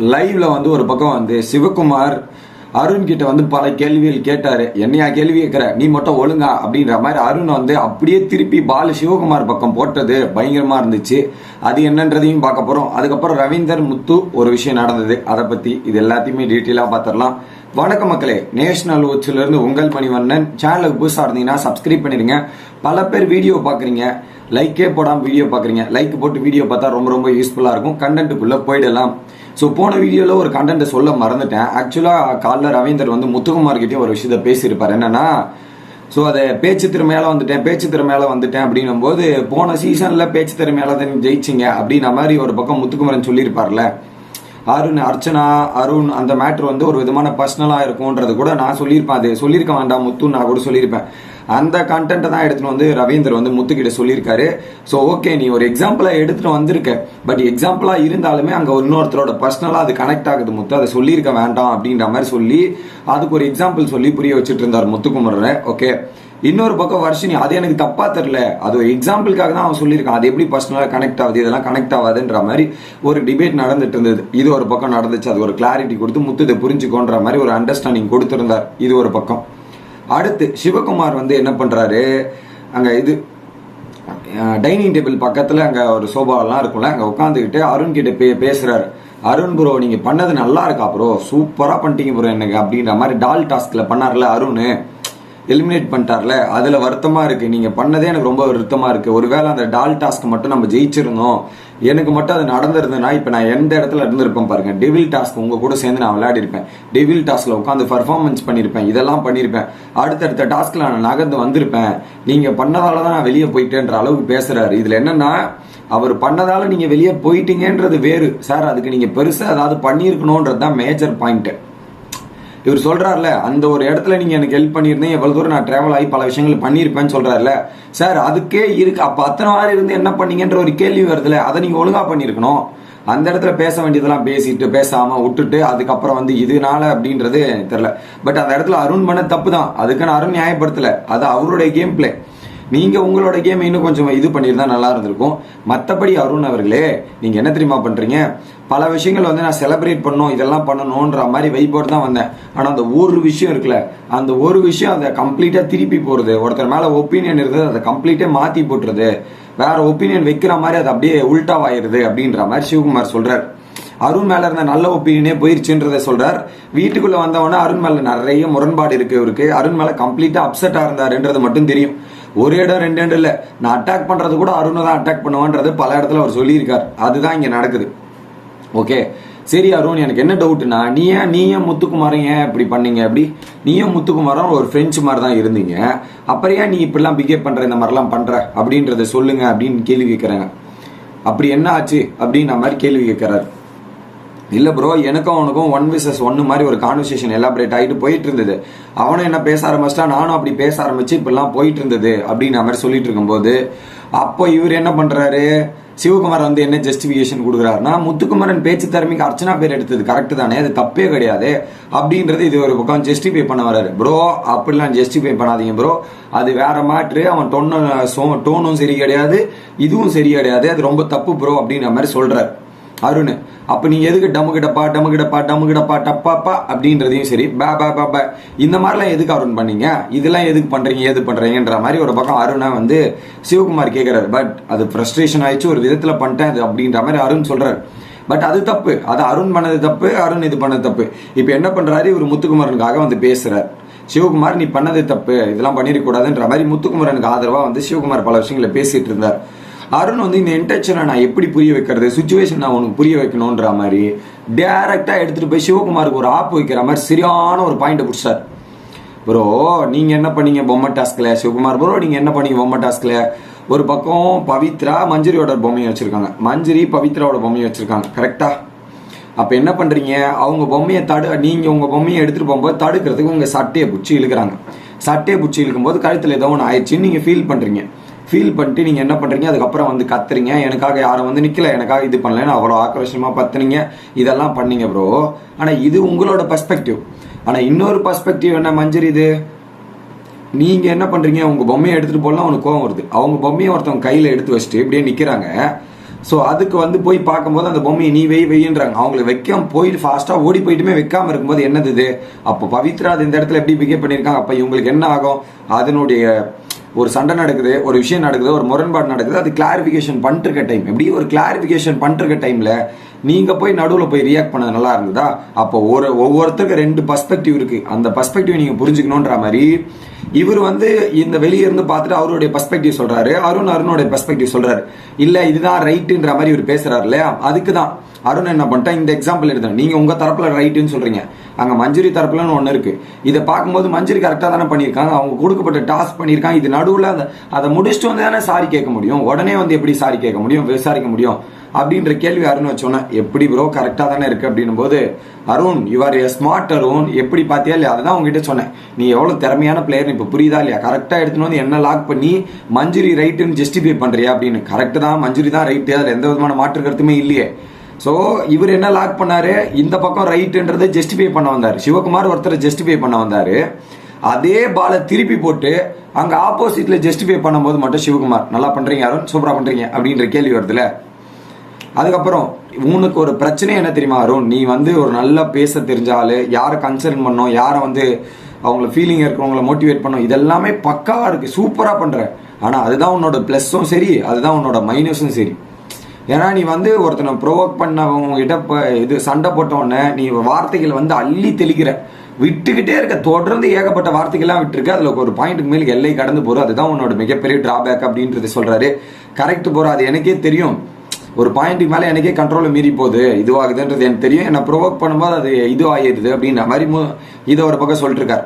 லைவ்ல வந்து ஒரு பக்கம் வந்து சிவகுமார் அருண் கிட்ட வந்து பல கேள்விகள் கேட்டாரு. என்னையா கேள்வி கேட்கிற நீ மட்டும் ஒழுங்கா அப்படின்ற மாதிரி அருண் வந்து அப்படியே திருப்பி பாலு சிவகுமார் பக்கம் போட்டது பயங்கரமா இருந்துச்சு. அது என்னன்றதையும் பார்க்க போறோம். அதுக்கப்புறம் ரவீந்தர் முத்து ஒரு விஷயம் நடந்தது. அதை பத்தி இது எல்லாத்தையுமே டீட்டெயிலா பார்த்துடலாம். வணக்கம் மக்களே. நேஷனல் உச்சில இருந்து உங்கள் மணிவண்ணன் சேனலுக்கு புதுசா இருந்தீங்கன்னா சப்ஸ்கிரைப் பண்ணிருங்க பல பேர் வீடியோ பாக்குறீங்க லைக்கே போடாம வீடியோ பாக்குறீங்க லைக் போட்டு வீடியோ பார்த்தா ரொம்ப ரொம்ப யூஸ்ஃபுல்லா இருக்கும். கண்டென்ட்டுக்குள்ள போயிடலாம். ஸோ போன வீடியோவில் ஒரு கண்டென்ட்டை சொல்ல மறந்துட்டேன். ஆக்சுவலாக காலைல ரவீந்தர் வந்து முத்துக்குமார்கிட்டே ஒரு விஷயத்த பேசியிருப்பார். என்னன்னா ஸோ அதை பேச்சு திறமையால வந்துட்டேன் பேச்சு திறமையால வந்துட்டேன் அப்படின்னும் போது போன சீசனில் பேச்சு திறமையால தான் ஜெயிச்சிங்க அப்படின்ற மாதிரி ஒரு பக்கம் முத்துக்குமரன் சொல்லியிருப்பார்ல. அருண் அர்ச்சனா அருண் அந்த மேட்ரு வந்து ஒரு விதமான பர்சனலாக இருக்கும்ன்றது கூட நான் சொல்லியிருப்பேன். அது சொல்லியிருக்க வேண்டாம் முத்துன்னு நான் கூட சொல்லியிருப்பேன். அந்த கண்டென்ட்டை தான் எடுத்துகிட்டு வந்து ரவீந்தர் வந்து முத்துக்கிட்ட சொல்லியிருக்காரு. ஸோ ஓகே நீ ஒரு எக்ஸாம்பிளாக எடுத்துகிட்டு வந்திருக்க. பட் எக்ஸாம்பிளாக இருந்தாலுமே அங்கே இன்னொருத்தரோட பர்சனலாக அது கனெக்ட் ஆகுது முத்து. அதை சொல்லியிருக்க வேண்டாம் அப்படின்ற மாதிரி சொல்லி அதுக்கு ஒரு எக்ஸாம்பிள் சொல்லி புரிய வச்சுட்டு இருந்தார் முத்துக்குமரன். ஓகே இன்னொரு பக்கம் வர்ஷினி அது எனக்கு தப்பா தெரியல. அது ஒரு எக்ஸாம்பிளுக்காக தான் அவன் சொல்லியிருக்கான். அது எப்படி பர்சனலாக கனெக்ட் ஆகுது இதெல்லாம் கனெக்ட் ஆகாதுன்ற மாதிரி ஒரு டிபேட் நடந்துட்டு இருந்தது இது ஒரு பக்கம் நடந்துச்சு. அது ஒரு கிளாரிட்டி கொடுத்து முத்து இதை புரிஞ்சுக்கோன்ற மாதிரி ஒரு அண்டர்ஸ்டாண்டிங் கொடுத்துருந்தார். இது ஒரு பக்கம். அடுத்து சிவகுமார் வந்து என்ன பண்ணுறாரு அங்கே இது டைனிங் டேபிள் பக்கத்தில் அங்கே ஒரு சோபாலாம் இருக்கும்ல அங்கே உட்காந்துக்கிட்டு அருண்கிட்ட பே பேசுகிறாரு அருண் ப்ரோ நீங்கள் பண்ணது நல்லா இருக்கா ப்ரோ சூப்பராக பண்ணிட்டீங்க ப்ரோ எனக்கு அப்படின்ற மாதிரி டால் டாஸ்கில் பண்ணார்ல அருண். எலிமினேட் பண்ணிட்டார்ல. அதில் வருத்தமாக இருக்குது நீங்கள் பண்ணதே எனக்கு ரொம்ப வருத்தமாக இருக்குது ஒருவேளை அந்த டால் டாஸ்க் மட்டும் நம்ம ஜெயிச்சிருந்தோம். எனக்கு மட்டும் அது நடந்திருந்ததுன்னா இப்போ நான் எந்த இடத்துல இருந்திருப்பேன் பாருங்க. டெவில் டாஸ்க் உங்க கூட சேர்ந்து நான் விளையாடிருப்பேன். டெவில் டாஸ்கில் உட்காந்து பர்ஃபார்மன்ஸ் பண்ணியிருப்பேன் இதெல்லாம் பண்ணியிருப்பேன் அடுத்தடுத்த டாஸ்கில் நான் நகர்ந்து வந்திருப்பேன். நீங்கள் பண்ணதால தான் நான் வெளியே போயிட்டேன்ற அளவுக்கு பேசுகிறாரு இதில் என்னென்னா அவர் பண்ணதால் நீங்கள் வெளியே போயிட்டீங்கன்றது வேறு. சார் அதுக்கு நீங்கள் பெருசாக ஏதாவது பண்ணியிருக்கணுன்றது தான் மேஜர் பாயிண்ட்டு இவர் சொல்கிறார்ல அந்த ஒரு இடத்துல நீங்கள் எனக்கு ஹெல்ப் பண்ணியிருந்தேன் எவ்வளோ தூரம் நான் ட்ராவல் ஆகி பல விஷயங்கள் பண்ணியிருப்பேன்னு சொல்றாருல. சார் அதுக்கே இருக்கு. அப்போ அத்தனை வாரம் இருந்து என்ன பண்ணீங்கன்ற ஒரு கேள்வி வருதுல அதை நீங்கள் ஒழுங்காக பண்ணியிருக்கணும். அந்த இடத்துல பேச வேண்டியதெல்லாம் பேசிட்டு பேசாமல் விட்டுட்டு அதுக்கப்புறம் வந்து இதனால அப்படின்றது எனக்கு தெரியல. பட் அந்த இடத்துல அருண் பண்ண தப்பு தான் அதுக்கான அருண் நியாயப்படுத்தலை. அது அவருடைய கேம் பிளே நீங்கள் உங்களோட கேம் இன்னும் கொஞ்சம் இது பண்ணியிருந்தா நல்லா இருந்திருக்கும். மற்றபடி அருண் அவர்களே நீங்கள் என்ன தெரியுமா பண்ணுறீங்க பல விஷயங்கள் வந்து நான் செலிப்ரேட் பண்ணணும் இதெல்லாம் பண்ணணுன்ற மாதிரி வைப்போடு தான் வந்தேன். ஆனால் அந்த ஒரு விஷயம் இருக்குல்ல அந்த ஒரு விஷயம் அதை கம்ப்ளீட்டாக திருப்பி போகிறது ஒருத்தர் மேலே ஒப்பீனியன் இருந்தது அதை கம்ப்ளீட்டே மாற்றி போட்டுறது வேற ஒப்பீனியன் வைக்கிற மாதிரி அது அப்படியே உல்டாவாயிருது அப்படின்ற மாதிரி சிவகுமார் சொல்கிறார் அருண் மேல இருந்த நல்ல ஒப்பீனியனே போயிருச்சுன்றதை சொல்றார். வீட்டுக்குள்ள வந்தவொடனே அருண் மேல நிறைய முரண்பாடு இருக்கு இவருக்கு. அருண் மேல கம்ப்ளீட்டா அப்செட்டா இருந்தாருன்றது மட்டும் தெரியும். ஒரு இடம் ரெண்டு இடம் இல்லை. நான் அட்டாக் பண்ணுறது கூட அருணை தான் அட்டாக் பண்ணுவான்றது பல இடத்துல அவர் சொல்லியிருக்கார். அதுதான் இங்கே நடக்குது. ஓகே சரி அருண் எனக்கு என்ன டவுட்னா நீ ஏன் நீ ஏன் முத்துக்குமாரும் ஏன் இப்படி பண்ணீங்க? அப்படி? நீயும் முத்துக்குமாரன் ஒரு ஃப்ரெஞ்சு மாதிரி தான் இருந்தீங்க? அப்புறம் ஏன் நீ இப்படிலாம் பிகேவ் பண்ணுற இந்த மாதிரிலாம் பண்ணுற அப்படின்றத சொல்லுங்க அப்படின்னு கேள்வி கேட்குறேங்க அப்படி என்ன ஆச்சு அப்படின்ற மாதிரி கேள்வி கேட்குறாரு. இல்லை ப்ரோ எனக்கும் அவனுக்கும் ஒன் விசஸ் ஒன்னு மாதிரி ஒரு கான்வர்சேஷன் எலாபரேட் ஆகிட்டு போயிட்டு இருந்தது அவனும் என்ன பேச ஆரம்பிச்சிட்டா நானும் அப்படி பேச ஆரம்பிச்சு இப்பெல்லாம் போயிட்டு இருந்தது அப்படின்ற மாதிரி சொல்லிட்டு இருக்கும்போது அப்போ இவர் என்ன பண்ணுறாரு சிவகுமார் வந்து என்ன ஜஸ்டிஃபிகேஷன் கொடுக்குறாருன்னா முத்துக்குமரன் பேச்சு திறமைக்கு அர்ச்சனா பேர் எடுத்தது கரெக்டு தானே அது தப்பே கிடையாது அப்படின்றது இது ஒரு பக்கம் ஜஸ்டிஃபை பண்ண வராரு ப்ரோ அப்படிலாம் ஜஸ்டிஃபை பண்ணாதீங்க ப்ரோ அது வேற மாற்று அவன் டொன்னு டோனும் சரி கிடையாது இதுவும் சரி கிடையாது அது ரொம்ப தப்பு ப்ரோ அப்படின்ற மாதிரி சொல்கிறார் அருண் அப்ப நீ எதுக்கு டமுகிடப்பா டமுகிடப்பா டமுகிடப்பா டப்பாப்பா அப்படின்றதையும் சரி பே பே பே பே இந்த மாதிரிலாம் எதுக்கு அருண் பண்ணீங்க? இதெல்லாம் எதுக்கு பண்றீங்க எது பண்றீங்கன்ற மாதிரி ஒரு பக்கம் அருணை வந்து சிவகுமார் கேட்கிறாரு பட் அது ஃப்ரஸ்ட்ரேஷன் ஆயிடுச்சு ஒரு விதத்துல பண்ணிட்டேன் அது அப்படின்ற மாதிரி அருண் சொல்றாரு. பட் அது தப்பு. அது அருண் பண்ணது தப்பு அருண் இது பண்ணது தப்பு. இப்போ என்ன பண்றாரு? இவர் முத்துக்குமரனுக்காக வந்து பேசுகிறார் சிவகுமார் நீ பண்ணது தப்பு இதெல்லாம் பண்ணிடக்கூடாதுன்ற மாதிரி முத்துக்குமரனுக்கு ஆதரவாக வந்து சிவகுமார் பல விஷயங்களை பேசிட்டு இருந்தார். அருண் வந்து இந்த இன்டென்ஷனை நான் எப்படி புரிய வைக்கிறது சுச்சுவேஷன் நான் உனக்கு புரிய வைக்கணுன்ற மாதிரி டேரெக்டாக எடுத்துகிட்டு போய் சிவகுமாருக்கு ஒரு ஆப் வைக்கிற மாதிரி சரியான ஒரு பாயிண்ட் பிடிச்சார் ப்ரோ நீங்கள் என்ன பண்ணீங்க பொம்மை டாஸ்கில் சிவகுமார் ப்ரோ நீங்கள் என்ன பண்ணீங்க பொம்மை டாஸ்கில் ஒரு பக்கம் பவித்ரா மஞ்சரியோட பொம்மையை வச்சுருக்காங்க. மஞ்சரி பவித்ராவோட பொம்மையை வச்சுருக்காங்க. கரெக்டாக அப்போ என்ன பண்ணுறீங்க அவங்க பொம்மையை தடு நீங்கள் உங்கள் பொம்மையை எடுத்துகிட்டு போகும்போது தடுக்கிறதுக்கு உங்கள் சட்டையை பிடிச்சி இழுக்கிறாங்க. சட்டையை பிடிச்சி இழுக்கும்போது கழுத்தில் ஏதோ ஒன்று ஆயிடுச்சுன்னு நீங்கள் ஃபீல் பண்ணுறீங்க ஃபீல் பண்ணிட்டு நீங்கள் என்ன பண்ணுறீங்க அதுக்கப்புறம் வந்து கத்துறீங்க. எனக்காக யாரும் வந்து நிற்கல எனக்காக இது பண்ணலன்னு அவ்வளோ ஆக்ரோஷமாக பத்துனீங்க. இதெல்லாம் பண்ணீங்க ப்ரோ ஆனால் இது உங்களோட பர்ஸ்பெக்டிவ் ஆனால் இன்னொரு பர்ஸ்பெக்டிவ் என்ன மஞ்சரி இது? நீங்கள் என்ன பண்ணுறீங்க உங்கள் பொம்மையை எடுத்துகிட்டு போகலாம் அவனுக்கு கோவம் வருது. அவங்க பொம்மையை ஒருத்தவங்க கையில் எடுத்து வச்சுட்டு இப்படியே நிற்கிறாங்க ஸோ அதுக்கு வந்து போய் பார்க்கும்போது அந்த பொம்மையை நீ வெய் வெய்ன்றாங்க அவங்களை வைக்காம போயிட்டு ஃபாஸ்ட்டாக ஓடி போயிட்டுமே வைக்காமல் இருக்கும்போது என்னது இது? அப்போ பவித்ரா அது இந்த இடத்துல எப்படி பிகேவ் பண்ணியிருக்காங்க? அப்போ இவங்களுக்கு என்ன ஆகும்? அதனுடைய ஒரு சண்டை நடக்குது ஒரு விஷயம் நடக்குது ஒரு முரண்பாடு நடக்குது அது கிளாரிஃபிகேஷன் பண்ணிட்டு டைம் எப்படி ஒரு கிளாரிஃபிகேஷன் பண்ணிட்டு டைமில் நீங்கள் போய் நடுவில் போய் ரியாக்ட் பண்ணது நல்லா இருந்ததா? அப்போ ஒரு ஒவ்வொருத்தருக்கு ரெண்டு பர்ஸ்பெக்டிவ் இருக்குது அந்த பர்ஸ்பெக்டிவ் நீங்கள் புரிஞ்சுக்கணுன்ற மாதிரி இவர் வந்து இந்த வெளியே இருந்து பார்த்துட்டு அவருடைய பர்ஸ்பெக்டிவ் சொல்கிறாரு அருண் அருணோடைய பர்ஸ்பெக்டிவ் சொல்கிறாரு இல்லை இதுதான் ரைட்டுன்ற மாதிரி இவர் பேசுகிறாரு இல்லையா? அதுக்கு தான் அருண் என்ன பண்ணிட்டா இந்த எக்ஸாம்பிள் எடுத்தேன் நீங்கள் உங்கள் தரப்பில் ரைட்டுன்னு சொல்கிறீங்க அங்கே மஞ்சுரி தரப்புலன்னு ஒன்று இருக்குது இதை பார்க்கும்போது மஞ்சுரி கரெக்டாக தானே பண்ணியிருக்காங்க. அவங்க கொடுக்கப்பட்ட டாஸ்க் பண்ணியிருக்காங்க. இது நடுவில் அந்த அதை முடிச்சுட்டு வந்து தானே சாரி கேட்க முடியும். உடனே வந்து எப்படி சாரி கேட்க முடியும்? விசாரிக்க முடியும். அப்படின்ற கேள்வி அருண் வச்சோன்னே எப்படி ப்ரோ கரெக்டாக தானே இருக்குது அப்படின்னும் போது Arun you're a smart Arun. எப்படி பார்த்தியா இல்லையா? அதை தான் உங்ககிட்ட சொன்னேன். நீ எவ்வளோ திறமையான பிளேயர்னு இப்போ புரியுதா இல்லையா? கரெக்டாக எடுத்துன்னு வந்து என்ன லாக் பண்ணி மஞ்சுரி ரைட்டுன்னு ஜஸ்டிஃபை பண்ணுறியா அப்படின்னு. கரெக்டு தான் மஞ்சுரி தான் ரைட்டு அதில் எந்த விதமான மாற்று கருத்துமே இல்லையே. ஸோ இவர் என்ன லாக் பண்ணார்? இந்த பக்கம் ரைட்டுன்றதை ஜஸ்டிஃபை பண்ண வந்தார். சிவகுமார் ஒருத்தர் ஜஸ்டிஃபை பண்ண வந்தார். அதே பாலை திருப்பி போட்டு அங்கே ஆப்போசிட்டில் ஜஸ்டிஃபை பண்ணும்போது மட்டும் சிவகுமார் நல்லா பண்ணுறீங்க யாரும் சூப்பராக பண்ணுறீங்க அப்படின்ற கேள்வி வருதுல்ல அதுக்கப்புறம் உனக்கு ஒரு பிரச்சனை என்ன தெரியுமா அருண்? நீ வந்து ஒரு நல்லா பேச தெரிஞ்ச யாரை கன்சர்ன் பண்ணோம்? யாரை வந்து அவங்கள ஃபீலிங் இருக்கிறவங்கள மோட்டிவேட் பண்ணும்? இதெல்லாமே பக்காவாக இருக்குது சூப்பராக பண்ணுற ஆனால் அதுதான் உன்னோட ப்ளஸ்ஸும் சரி அதுதான் உன்னோட மைனஸும் சரி. ஏன்னா நீ வந்து ஒருத்தனை ப்ரொவோக் பண்ணவங்க கிட்ட இது சண்டை போட்ட உடனே நீ வார்த்தைகள் வந்து அள்ளி தெளிக்கிற. விட்டுக்கிட்டே இருக்க. தொடர்ந்து ஏகப்பட்ட வார்த்தைகள்லாம் விட்டுருக்க. அதில் ஒரு பாயிண்ட்டுக்கு மேலே எல்லை கடந்து போகிறோம் அதுதான் உன்னோட மிகப்பெரிய டிராபேக் அப்படின்றது சொல்கிறாரு கரெக்ட் போகிறோம் அது எனக்கே தெரியும். ஒரு பாயிண்ட்டுக்கு மேலே எனக்கே கண்ட்ரோலை மீறி போகுது. இதுவாகுதுன்றது எனக்கு தெரியும். என்னை ப்ரொவோக் பண்ணும்போது அது இது ஆகிடுது அப்படின்ற மாதிரி மு- இதை ஒரு பக்கம் சொல்லிட்டுருக்கார்.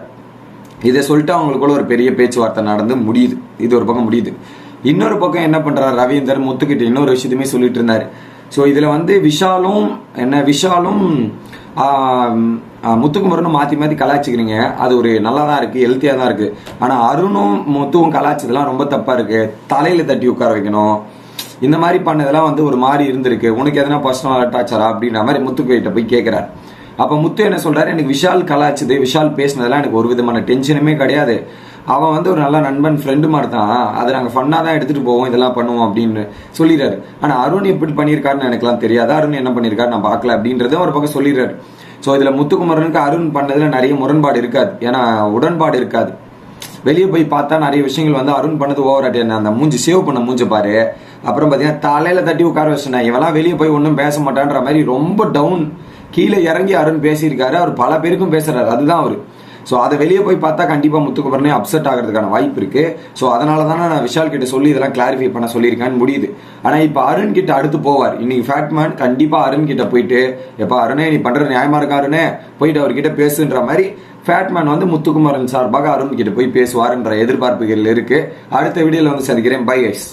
இதை சொல்லிட்டு அவங்களுக்குள்ள ஒரு பெரிய பேச்சுவார்த்தை நடந்து முடியுது. இது ஒரு பக்கம் முடியுது. இன்னொரு பக்கம் என்ன பண்ணுறாரு ரவீந்தர் முத்துக்கிட்ட இன்னொரு விஷயத்தையுமே சொல்லிட்டு இருந்தார். ஸோ இதில் வந்து விஷாலும் என்ன விஷாலும் முத்துக்குமரனும் மாற்றி மாற்றி கலாய்ச்சிக்கிறீங்க. அது ஒரு நல்லா தான் இருக்குது ஹெல்த்தியாக தான் இருக்குது ஆனால் அருணும் முத்துவும் கலாய்ச்சதெல்லாம் ரொம்ப தப்பாக இருக்குது தலையில் தட்டி உட்கார வைக்கணும். இந்த மாதிரி பண்ணதெல்லாம் வந்து ஒரு மாதிரி இருந்திருக்கு. உனக்கு எதனா பர்சனல் அட்டாச்சரா அப்படின்ற மாதிரி முத்துக்கிட்ட போய் கேட்குறாரு அப்போ முத்து என்ன சொல்கிறாரு எனக்கு விஷால் கலாய்ச்சது விஷால் பேசினதெல்லாம் எனக்கு ஒரு விதமான டென்ஷனுமே கிடையாது. அவன் வந்து ஒரு நல்ல நண்பன் ஃப்ரெண்டு மாதிரி தான் அதை நாங்கள் ஃபன்னாக தான் எடுத்துகிட்டு போவோம் இதெல்லாம் பண்ணுவோம் அப்படின்னு சொல்லிடுறாரு. ஆனால் அருண் எப்படி பண்ணியிருக்காருன்னு எனக்குலாம் தெரியாது. அருண் என்ன பண்ணியிருக்காரு நான் பார்க்கல அப்படின்றத ஒரு பக்கம் சொல்லிடுறாரு. ஸோ இதில் முத்துக்குமரனுக்கு அருண் பண்ணதில் நிறைய முரண்பாடு இருக்காது. ஏன்னா உடன்பாடு இருக்காது. வெளியே போய் பார்த்தா நிறைய விஷயங்கள் வந்து அருண் பண்ணது ஓவர் ஆட்டி. அந்த மூஞ்சி சேவ் பண்ண மூஞ்சி பாரு. அப்புறம் பார்த்தீங்கன்னா தலையில தட்டி உட்கார வச்சுனேன் இவெல்லாம் வெளியே போய் ஒன்றும் பேச மாட்டான்ற மாதிரி ரொம்ப டவுன் கீழே இறங்கி அருண் பேசியிருக்காரு. அவர் பல பேருக்கும் பேசுறாரு. அதுதான் அவர். ஸோ அதை வெளியே போய் பார்த்தா கண்டிப்பாக முத்துக்குமரனே அப்செட் ஆகிறதுக்கான வாய்ப்பு இருக்குது ஸோ அதனால தானே நான் விஷால் கிட்ட சொல்லி இதெல்லாம் கிளாரிஃபை பண்ண சொல்லியிருக்கேன்னு முடியுது. ஆனால் இப்போ அருண் கிட்ட அடுத்து போவார். இன்னைக்கு ஃபேட்மேன் கண்டிப்பாக அருண் கிட்ட போயிட்டு எப்போ அருணே நீ பண்ணுற நியாயமாக இருக்கா அருணே? போயிட்டு அவர்கிட்ட பேசுன்ற மாதிரி ஃபேட்மேன் வந்து முத்துக்குமரன் சார்பாக அருண் கிட்ட போய் பேசுவார்ன்ற எதிர்பார்ப்புகள் இருக்குது அடுத்த வீடியோவில் வந்து சந்திக்கிறேன். By ice